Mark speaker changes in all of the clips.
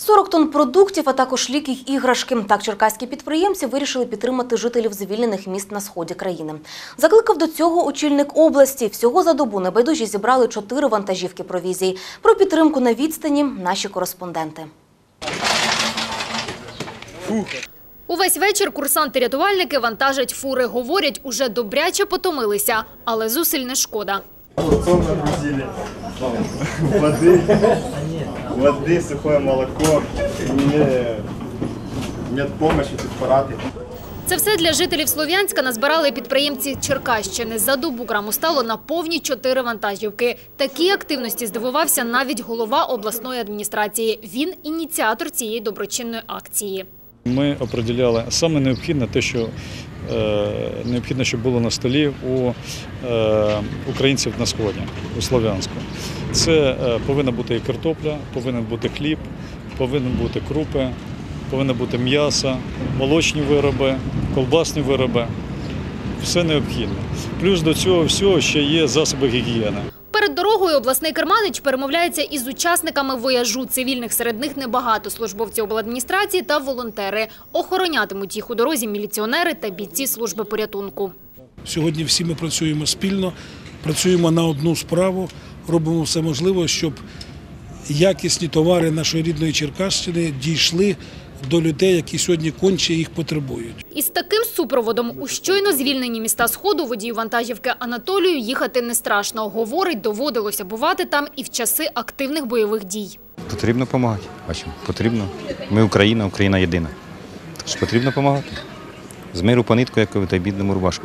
Speaker 1: 40 тонн продуктів, а також ліки й іграшки. Так черкаські підприємці вирішили підтримати жителів звільнених міст на сході країни. Закликав до цього очільник області. Всього за добу небайдужі зібрали чотири вантажівки провізії. Про підтримку на відстані наші кореспонденти.
Speaker 2: Увесь вечір курсанти-рятувальники вантажать фури. Говорять, уже добряче потомилися, але зусиль не шкода.
Speaker 3: Огурцов нагрузили, воды, воды, сухое молоко, мне медпомощь, препараты.
Speaker 2: Це все для жителів Слов'янська назбирали підприємці Черкащини. За добу краму стало на повні чотири вантажівки. Такій активності здивувався навіть голова обласної адміністрації. Він ініціатор цієї доброчинної акції.
Speaker 4: Ми определяли саме необхідне те, що е, необхідно, щоб було на столі у е, українців на сході, у Слов'янську. Це е, повинна бути і картопля, повинен бути хліб, повинні бути крупи, повинно бути м'ясо, молочні вироби, колбасні вироби. Все необхідне. Плюс до цього всього ще є засоби гігієни.
Speaker 2: Перед дорогою обласний керманич перемовляється із учасниками вояжу. Цивільних серед них небагато. Службовці обладміністрації та волонтери. Охоронятимуть їх у дорозі міліціонери та бійці служби порятунку.
Speaker 5: Сьогодні всі ми працюємо спільно, працюємо на одну справу, робимо все можливе, щоб якісні товари нашої рідної Черкащини дійшли до людей, які сьогодні конче їх потребують.
Speaker 2: Із таким супроводом у щойно звільнені міста Сходу водію вантажівки Анатолію їхати не страшно. Говорить, доводилося бувати там і в часи активних бойових дій.
Speaker 6: Потрібно допомагати. Бачимо, потрібно. Ми Україна, Україна єдина. Тож потрібно допомагати. З миру по нитку, як та й бідному рубашку.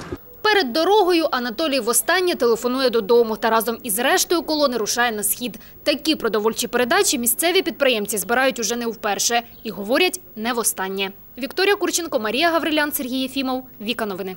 Speaker 2: Перед дорогою Анатолій востаннє телефонує додому та разом із рештою колони рушає на схід. Такі продовольчі передачі місцеві підприємці збирають уже не вперше і говорять не востаннє. Вікторія Курченко, Марія Гаврилян, Сергій Єфімов. Віка новини.